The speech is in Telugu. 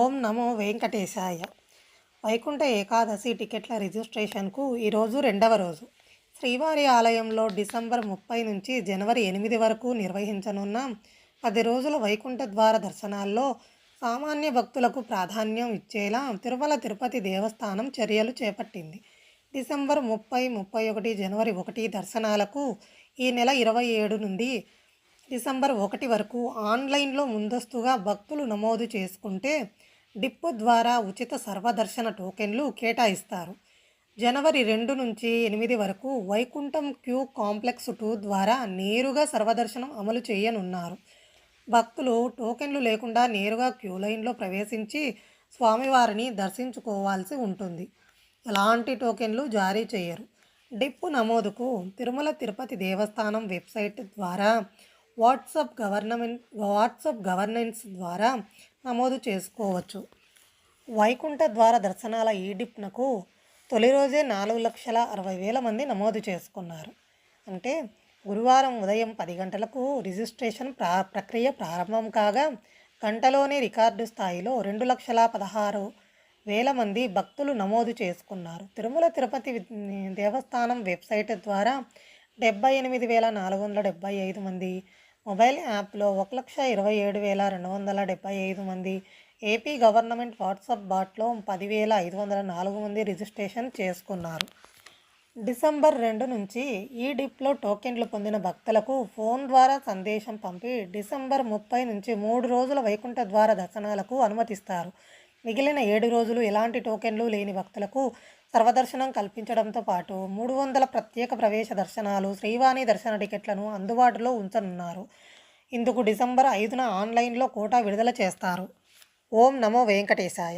ఓం నమో వెంకటేశాయ. వైకుంఠ ఏకాదశి టికెట్ల రిజిస్ట్రేషన్కు ఈరోజు రెండవ రోజు. శ్రీవారి ఆలయంలో డిసెంబర్ ముప్పై నుంచి జనవరి ఎనిమిది వరకు నిర్వహించనున్న పది రోజుల వైకుంఠ ద్వార దర్శనాల్లో సామాన్య భక్తులకు ప్రాధాన్యం ఇచ్చేలా తిరుమల తిరుపతి దేవస్థానం చర్యలు చేపట్టింది. డిసెంబర్ ముప్పై ముప్పై ఒకటి జనవరి ఒకటి దర్శనాలకు ఈ నెల ఇరవై ఏడు నుండి డిసెంబర్ ఒకటి వరకు ఆన్లైన్లో ముందస్తుగా భక్తులు నమోదు చేసుకుంటే డిప్పు ద్వారా ఉచిత సర్వదర్శన టోకెన్లు కేటాయిస్తారు. జనవరి రెండు నుంచి ఎనిమిది వరకు వైకుంఠం క్యూ కాంప్లెక్స్ టూ ద్వారా నేరుగా సర్వదర్శనం అమలు చేయనున్నారు. భక్తులు టోకెన్లు లేకుండా నేరుగా క్యూ లైన్లో ప్రవేశించి స్వామివారిని దర్శించుకోవాల్సి ఉంటుంది. ఎలాంటి టోకెన్లు జారీ చేయరు. డిప్పు నమోదుకు తిరుమల తిరుపతి దేవస్థానం వెబ్సైట్ ద్వారా వాట్సాప్ గవర్నమెంట్ వాట్సాప్ గవర్నెన్స్ ద్వారా నమోదు చేసుకోవచ్చు. వైకుంఠ ద్వార దర్శనాల ఈ డిప్నకు తొలి రోజే నాలుగు లక్షల అరవై వేల మంది నమోదు చేసుకున్నారు. అంటే గురువారం ఉదయం పది గంటలకు రిజిస్ట్రేషన్ ప్రా ప్రక్రియ ప్రారంభం కాగా గంటలోనే రికార్డు స్థాయిలో రెండు లక్షల పదహారు వేల మంది భక్తులు నమోదు చేసుకున్నారు. తిరుమల తిరుపతి దేవస్థానం వెబ్సైట్ ద్వారా డెబ్బై ఎనిమిది వేల నాలుగు వందల డెబ్బై ఐదు మంది మొబైల్ యాప్లో ఒక లక్ష ఇరవై ఏడు వేల రెండు వందల డెబ్బై ఐదు మంది ఏపీ గవర్నమెంట్ వాట్సాప్ బాట్లో పదివేల ఐదు వందల నాలుగు మంది రిజిస్ట్రేషన్ చేసుకున్నారు. డిసెంబర్ రెండు నుంచి ఈ డిప్లో టోకెన్లు పొందిన భక్తులకు ఫోన్ ద్వారా సందేశం పంపి డిసెంబర్ ముప్పై నుంచి మూడు రోజుల వైకుంఠ ద్వార దర్శనాలకు అనుమతిస్తారు. మిగిలిన ఏడు రోజులు ఎలాంటి టోకెన్లు లేని భక్తులకు సర్వదర్శనం కల్పించడంతో పాటు మూడు వందల ప్రత్యేక ప్రవేశ దర్శనాలు శ్రీవాణి దర్శన టికెట్లను అందుబాటులో ఉంచనున్నారు. ఇందుకు డిసెంబర్ ఐదున ఆన్లైన్లో కోటా విడుదల చేస్తారు. ఓం నమో వెంకటేశాయ.